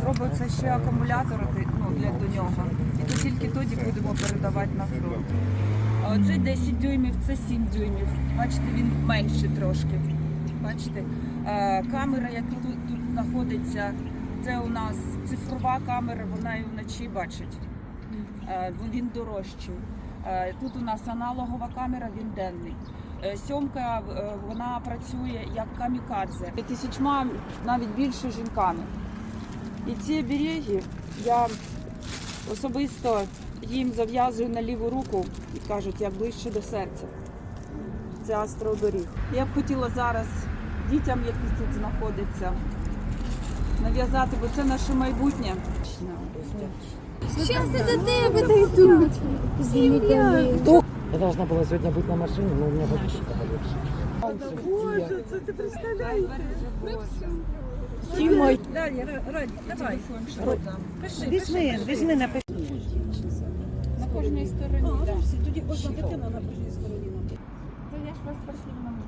зробимо це ще акумулятори ну, для до нього. І то тільки тоді будемо передавати на фронт. А оце 10 дюймів, це 7 дюймів. Бачите, він менший трошки. Бачите, камера, яка тут, тут знаходиться, це у нас цифрова камера, вона і вночі бачить. Він дорожчий. Тут у нас аналогова камера, він денний. Е, Сьомка е, вона працює як камікадзе. Тисячма навіть більше жінками. І ці оберіги я особисто їм зав'язую на ліву руку і кажуть, як ближче до серця. Це астрооберіг. Я б хотіла зараз дітям, які тут знаходяться, нав'язати, бо це наше майбутнє. Сейчас и до тебе дойдут. Семья. Я должна была сегодня быть на машине, но у меня водичка полегче. Боже, це ти представляєш? Далі, Радь, давай. Пиши, Візьми, візьми напиши. На кожній стороні. Так. тоді кожна дитина на кожній стороні. Це я ж вас спортивно можу